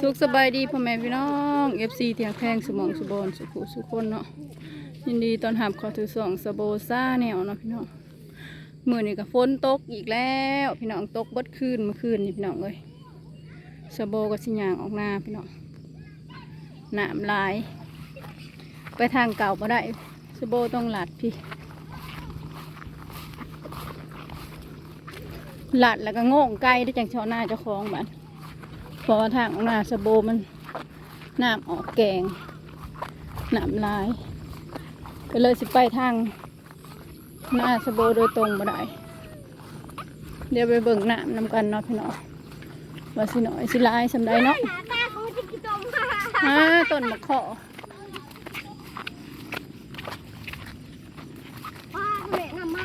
สุขสบายดีพ่อแม่พี่น้องเอฟซีเทียงแพงสมองสุบอนสุขุสุขคนเนาะยินดีตอนหับขอถือสองสโบซ่าแนวเนาะพี่น้องมื่อนี้ก็ฝนตกอีกแล้ว พี่น้องตกบดคืนเมื่อคืนนี่พี่น้องเลยสโบก็สิยางออกหน้าพี่น้องหน้ำลาย ไปทางเก่าบ่ได้สโบต้องหลัดพี่หลัดแล้วก็โง่งไกลได้จังชอหน้าเจ้าของมัน พราะว่าทางหน้าสะโบมันน้ำออกแกงน้ำลาย ก็เลยสิไปทางหน้าสะโบโดยตรงบ่ได้เดี๋ยวไปเบิ่งน้ำนำกันเนาะพี่น้องว่าสิหน่อยสิลายสำใดเนาะตาเขาจะกินตมฮะต้นมะขอป้าแม่น้ำมา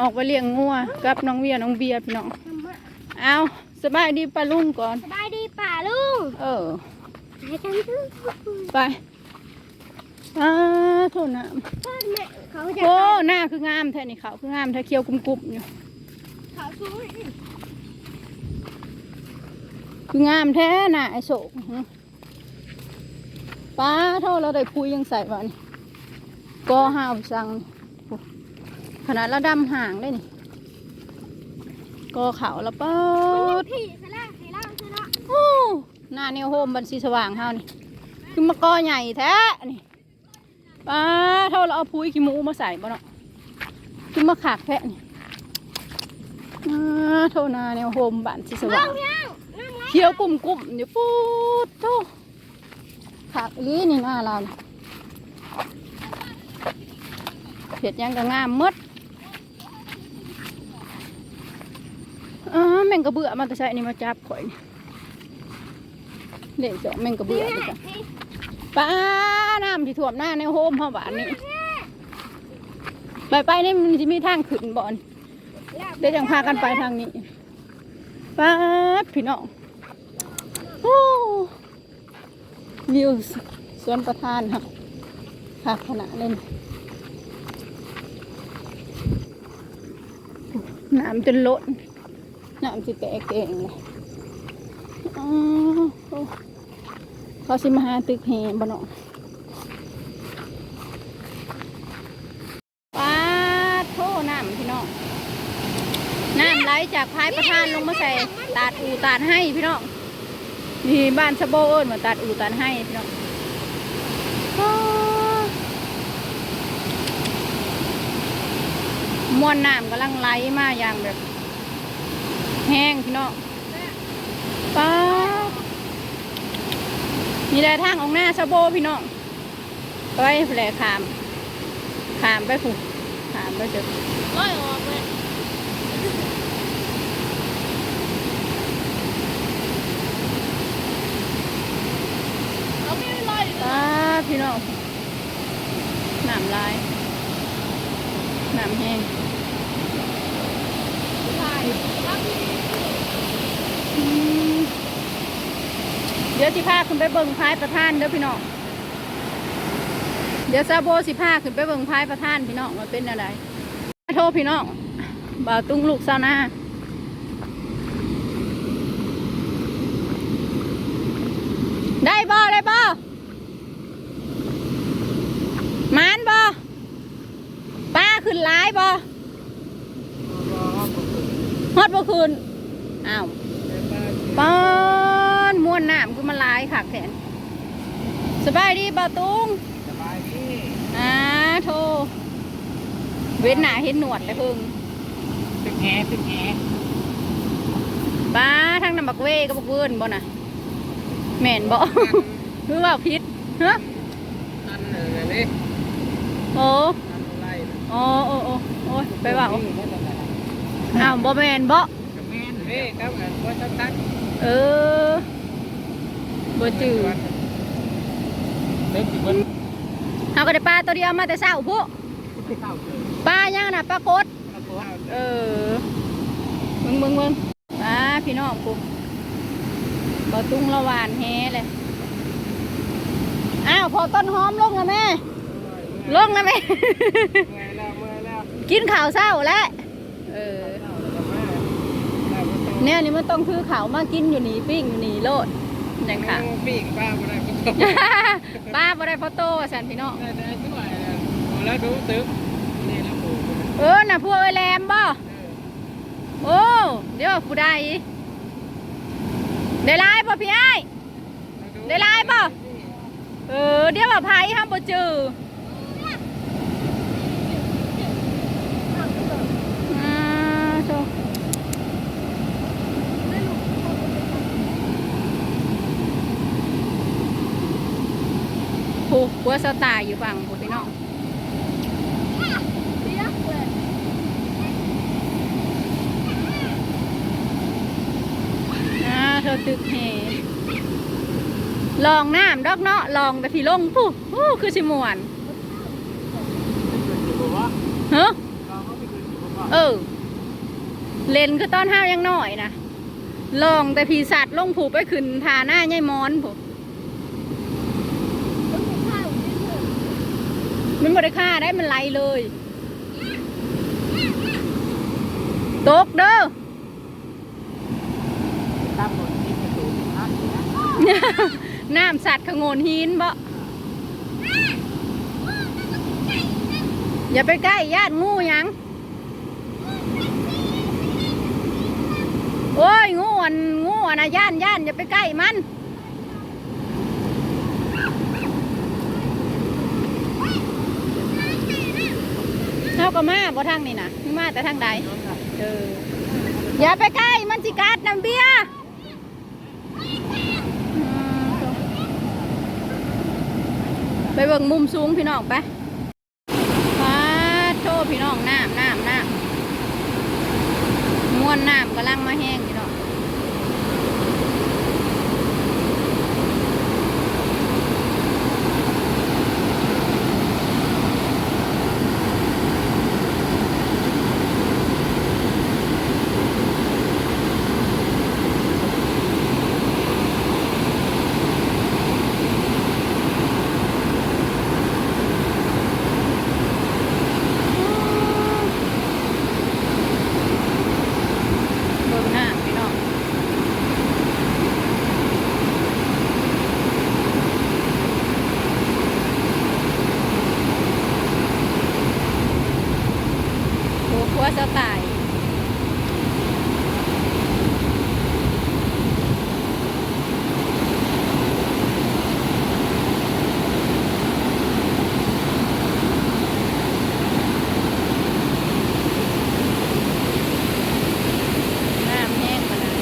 ออกไปเลี้ยงงัวกับน้องเวียน้องเบียร์พี่น้องน้ำมาเอา สบายดีปลาลุงก่อน สบายดีป่าลุงเออไปกันทุกไปอ้าโทษน้พ่อแม่เขาจะำโอ้หน้าคืองามแท้นี่เขาวคืองามแท้เคี้ยวกรุบๆอยู่เขาช่วยคืองามแท้น่ะไอโศกป้าเท่าเราได้คุยยังใส่วะนี่ก็ห้าวสั่งนี่โอ้ขนาดระดำห่างได้นี่ ก็เขาวแล้วเปิดพี่สละให้ล่างสละโอ้หน้าเนวโฮมบันสีสว่างเฮานี่ คือมะกอใหญ่แท้นี่ป้าเท่าเราเอาพุ้ยขี้หมูมาใส่บ่เนาะคือมาขากแท้นี่อ่าเท่านาเนวโฮมบันสีสว่างเขียวกลุ่มกลุ่มๆอยู่ปูดโตผักอีนี่หน้าเราเผ็ดยังก็งามมด อ่าแมงกระเบื่อมันจะใช้อันนี้มาจับข่อยนี่เด็กสองแมงกระเบื่อนี่จ้ะป้าน้ำที่ท่วมหน้าในโฮมเฮาบ้านนี่ไปไปๆนี่มันจะมีทางขึ้นบ่อนเดี๋ยวจังพากันไปทางนี้ป้าดพี่น้องโอ้วิวสวนประทานค่ะค่ะขนาดเล่นน้ำจนล้น น้ำสิแตกเองเลยเขาสิมาหาตึกแหบ่เนาะป้าดโทน้ำพี่น้องน้ำไหลจากพายประทานลงมาใส่ตาดอูตาดให้พี่น้องนี่บ้านชะโบเอิญมาตัดอูตัดให้พี่น้องอ้าวมวนน้ำกำลังไหลมาอย่างแบบ แห้งพี่น้องป้าดนี่แหละทางออกหน้าชะโบพี่น้องไปแผลขาม ขามไปผูกขามไปเจอร้อยออกเลยเขาไม่ลอยป้าดพี่น้องน้ำลายน้ำแห้งอืม เดี๋ยวสิพาขึ้นไปเบิ่งพายประธานเด้อพี่น้อง เดี๋ยวซาโบสิพาขึ้นไปเบิ่งพายประธานพี่น้องมันเป็นอะไรโทษพี่น้องบ่าวตุ้งลูกซาวนาได้บ่ได้บ่มานบ่ป้าขึ้นหลายบ่ ฮอดบ่คืนอ้าวป้อนม้วนน้ำคือมันลายค่ะแขนสบายดีบ่าวตุ้งสบายดีอ่าโทเว้นหนาเห็นหนวดเลยเพิ่งเป็นแหเป็นแหป้าทั้งน้ำบักเว้ก็บักเวิร์นบ่น่ะแม่นบ่คือว่าพิษฮะตันอะไรนี่โอ้ตันอะไรโอ้โอ้โอ้โอ้ยไปว่า อ้าวบ่แม่นบ่กับแม่นเฮ้ครับอันว่าตักเออบ่จือเล็กสิบนเอาก็ได้ปลาตัวเดียวมาแต่เช้าพุข้าวเกิดปลายังน่ะปลากดข้าวตัวเออมึงมึงมึงมาพี่น้องกูบ่ตุ้งละหวานแฮเลย อ้าวพอต้นหอมลงแล้วแม่ ลงแล้วแม่ เมื่อยแล้วเมื่อยแล้วกินข้าวเช้าแล้วเออข้าวแล้วก็มาได้ประตู แนวนี้มันต้องคือเขาวมากินอยู่นี่ปิ้งอยู่นี่โลดอย่างค่ะปีกป้าบ่ได้ก็ตกป้าบ่ได้พอโตว่าสันพี่น้องได้ได้ช่วยแล้วดูตึกนี่แล้วปูเออน่ะพวกไอ้แรมบ่โอ้เดี๋ยวผู้ใดได้ลายบ่พี่ไอ้ายได้ลายป่ะเออเดี๋ยวว่าไผห้ามบ่จืออ่าโธ่ผูก หัวสตาอยู่ฝั่งผูพี่น้องน้าเธอตึกแห่ลองน้ำดอกเนาะลองแต่พี่ลงผู้ผู้คือสิมวนเฮ้เอยู่บ่เออ เลนคือตอนห้าวยังหน้อยนะลองแต่พี่สัตว์ลงผูไปขึ้นทาหน้าย่ายมอนผู้องกินข้าวนิดหนึ่ง มันบริค่าได้มันไหลเลย ตกเด้อตั้งบนที่ประตูท่านเนี่ยน้ำสัตว์ขโงนหินบ่อย่าไปใกล้ญาติงูหยัง โอ้ยงูอันงูอันนะย่านย่านอย่าไปใกล้มัน เท่าก็มาบ่ทางนี่นะมึงมาแต่ทางใดเอออย่าไปใกล้มันจิกัดน้ำเบี้ยไปเบิ่งมุมสูงพี่น้องไปฟ้าโชว์พี่น้องน้ำน้ำน้ำมวนน้ำกำลังมาแห้งพี่น้องเบิ่งน้ำพี่น้องโอ้ขัวสไตล์น้ำแห้งมาแล้ว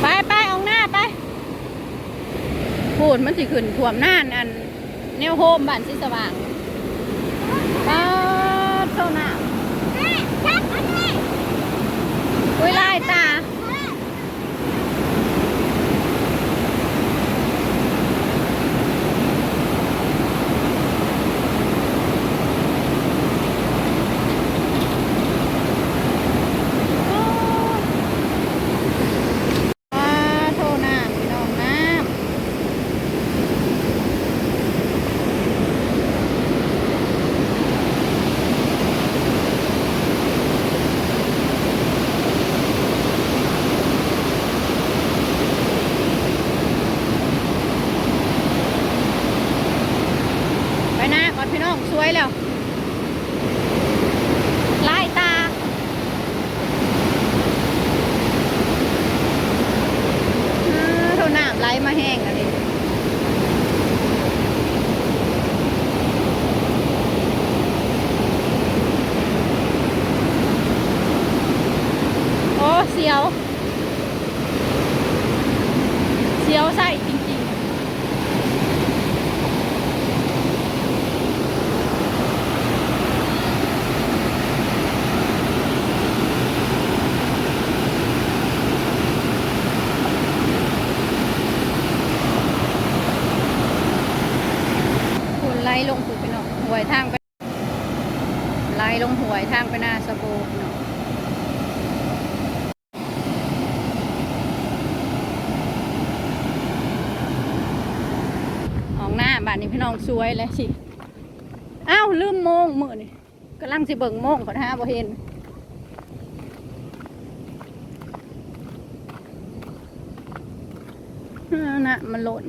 ไปไปเออกหน้าไปพูด มันสิขึ้นท่วมหน้านอันแนวโฮมบ้านสีสว่างป้าโซนาอุ้ยลายตา อ่าโทษน้ำพี่น้องน้ำไปหน้า ก่อนพี่น้องสวยแล้วลายตา อ่าโทน้ำไหลมาแห้งกันดิโอ้เสียว เสียวใส่จริงๆคุณไล่ลงผูไปหน่อยหวยทางไปไล่ลงหวยทางไปหน้าสะโบกเนาะ หน้าบ้านนี้พี่น้องสวยแล้วสิอ้าวลืมโมงมื้อนี่กำลังสิเบิ่งโมงขอท้าบ่เห็นน่ะมันหล่น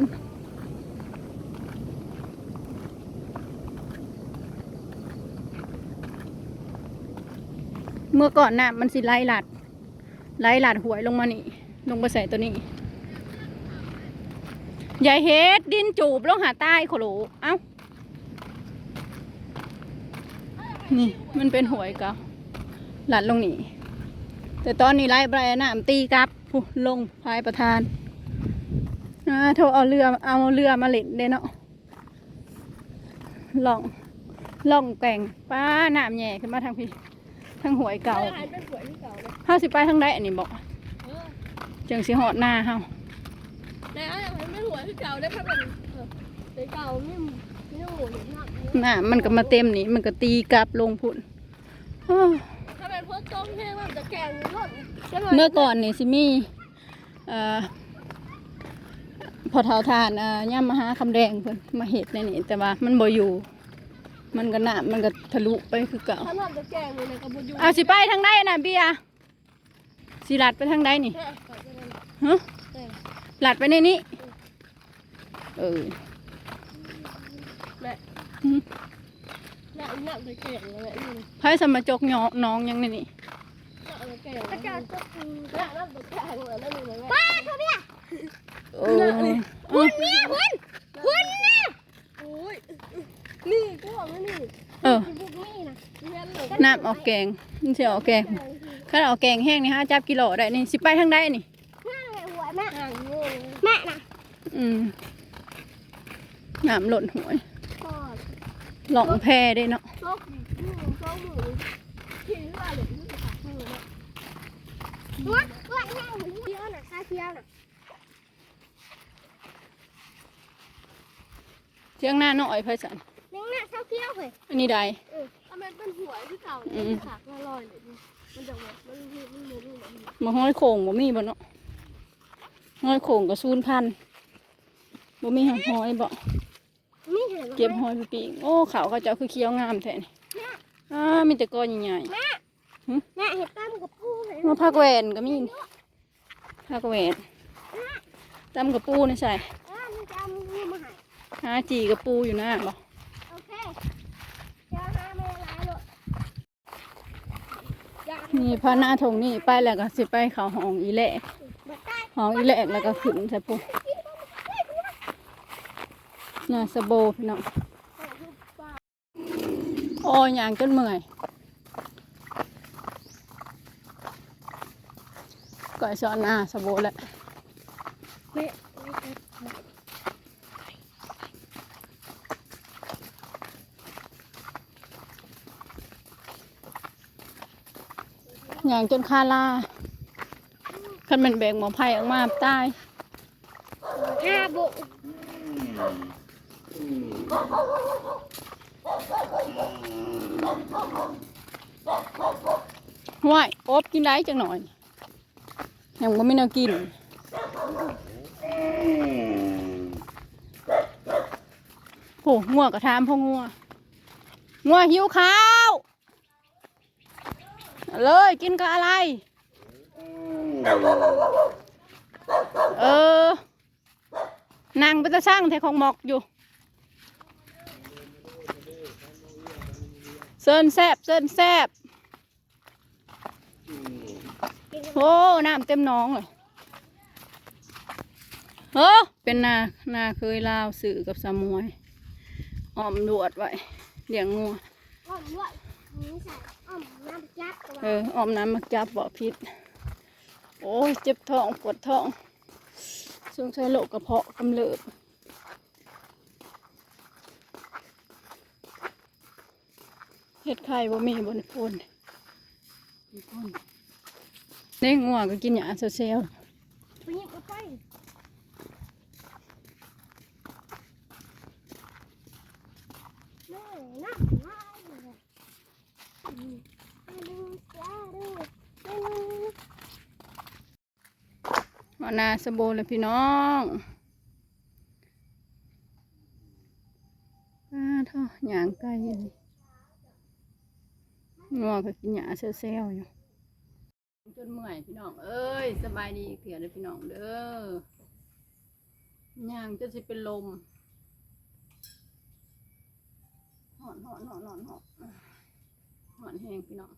เมื่อก่อนน่ะมันสิไล่หลัดไล่หลัดหวยลงมานี่ ลงไปใส่ตัวนี้ ยายเฮ็ดดินจูบลงหาใต้โขโหลเอ้า นี่มันเป็นหวยกะหลัดลงนี่ แต่ตอนนี้ไล่ไปน้ำตีกลับผู้ลงพายประธานอ่าโทรเอาเรือเอาเรือมาเล่นเด้เนาะล่องล่องแก่งป้าน้ำแย่ขึ้นมาทางพี่ทางหวยเก่าหายเป็นสวยที่เก่าเลยเฮาสิไปทางใดอันนี้บอกเออจังสิหอดหน้าเฮาในอันนั้นเป็นหัวที่เก่าได้พราะเป็นเออในเก่าไม่ไม่ต้องหัวเห็นหนักน้ำมันก็มาเต็มนี่มันก็ตีกลับลงพุ่นถ้าเป็นพวกต้มแห้งมันจะแกงรสเมื่อก่อนนี่สิมี่พอเท่าทานอ่าย่ำมาหาคำแดงเพิ่นมาเห็ดในนี่แต่ว่ามันบ่อยู่ มันก็หน้ำมันก็ทะลุไปคือเก่าถ้ามันจะแกงเลยนะกับบุญยูเอาสิไปทางใดน่ะเบียสิลัดไปทางใดนี่ฮะ เออลัดไปในนี้ เออแม่หึแม่หนักจะแกงเลยแม่สมาจกยอกน้องยังในนี่นักจะแกงอาจารย์ก็คือหนักจะแกงเลยนั่นเองแม่ป้าเขาเนี่ยเออคุณนี่คุณคุณนี่โอ้ยนี่กูบอกว่านี่เออพวกนี่นะเรียนเลยน้ำออกแกงมันสิออกแกงถ้าออกแกงแห้งนี่ฮะจับกิโลได้นี่สิไปทางใดนี่หัวแม่ห่างโง่แม่ นะอืมน้ำหล่นหวยกอดหลองแพได้เนาะโลกหนึ่งสองหมื่นที่ว่าเหลือที่ขาดมือเนี่ยหัวหัวแห้งหัวเที่ยวน่ะค่าเที่ยวน่ะเที่ยงหน้าน้อยไพสันยังน่ะค่าเที่ยวเลยอันนี้ใดเออถ้ามันเป็นหัวที่เก่าอืเนี่ยมขาดละลอยเลยมันจะแบบมันมันมันมันมันมาห้อยโข่งบ่มีบ่เนาะ ห้อยโข่งกับซูนพันบ่มีห้อยบ่นี่เห็นไหมเก็บห้อยไปปีกโอ้เขาเขาเจ้าคือเคี้ยวงามแท้นี่อ้ามีแต่ก้อนใหญ่แม่เห็ดตั้มกับพูเลยๆมาผักแหวนก็มีผักแหวนตำกับปูนี่ใส่อ่ามันจะเอามือมาให้หาจีกับปูอยู่หน้าบ่โอเคเจ้าหน้าไม่ร้ายหรอกอยากนี่พาหน้าทงนี่ไปแล้วก็สิไปเขาห้องอีแหละมาใต้ หองอีแหละแล้วก็ขึ้นใส่ปูน่าสะโบพี่น้องโอ้ยยางจนเมื่อยก่อยสอนหน้าสะโบแหละเฮ้ยยางจนคาลา คันเป็นแบกหมอไผ่ออกมาตายห้าบุห้วยอบกินได้จังหน่อย ยังบ่มีแนวกินโอ้งัวกระทามพ่องัวงัวหิวข้าว เลยกินกับอะไร เออนั่งไปตะช่างแทของหมอกอยู่เซินแซบเซินแซบโอ้น้ำเต็มหน้องเลยเออเป็นนานาเคยลาวสื่อกับสามวยอ้อมดวดไว้เลี้ยงงัวอ้อมด้วยนี่ใส่อ้อมน้ำจับตัวเอออ้อมน้ำมักจับบ่พิษ โอ้ยเจ็บท้องปวดท้องสงสัยโรคกระเพาะกำเริบเห็ดไข่บ่มีบนพูนเด้งัวก็กินหญ้าเซลไปหยิบมาไปแม่น้ำลายเลยอืมดูจ้าดูดู ๆ มานาสโบเลยพี่น้องอาท่อหยางไก่นนี้งัวก็กินหญ้าเซลๆอยู่จนเมื่อยพี่น้อง เอ้ย สบายดีเถื่อเลยพี่น้องเด้อย่างจะสิเป็นลมหอนหอนหอนหอนหอนหอนแห้งพี่น้อง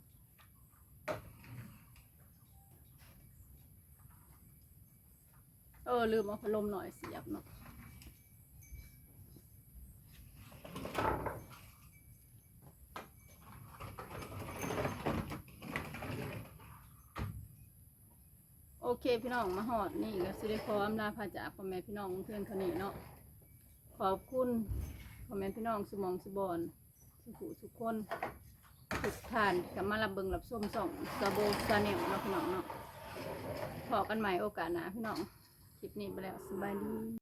เออ ลืมเอาพัดลมหน่อยเสียบเนาะโอเคพี่น้องมาหอดนี่ก็สิได้ขออำลาพาจากพ่อแม่พี่น้องเพื่อนคนนี้เนาะขอบคุณพ่อแม่พี่น้องสมองสุบอนสุขุสุขคนทุกท่านกับมารับเบิงรับส้มส่องสะโบซาเนลเนาะพี่น้องเนาะพอกันใหม่โอกาสหน้าพี่น้อง คลิปนี้ไปแล้วสบายดี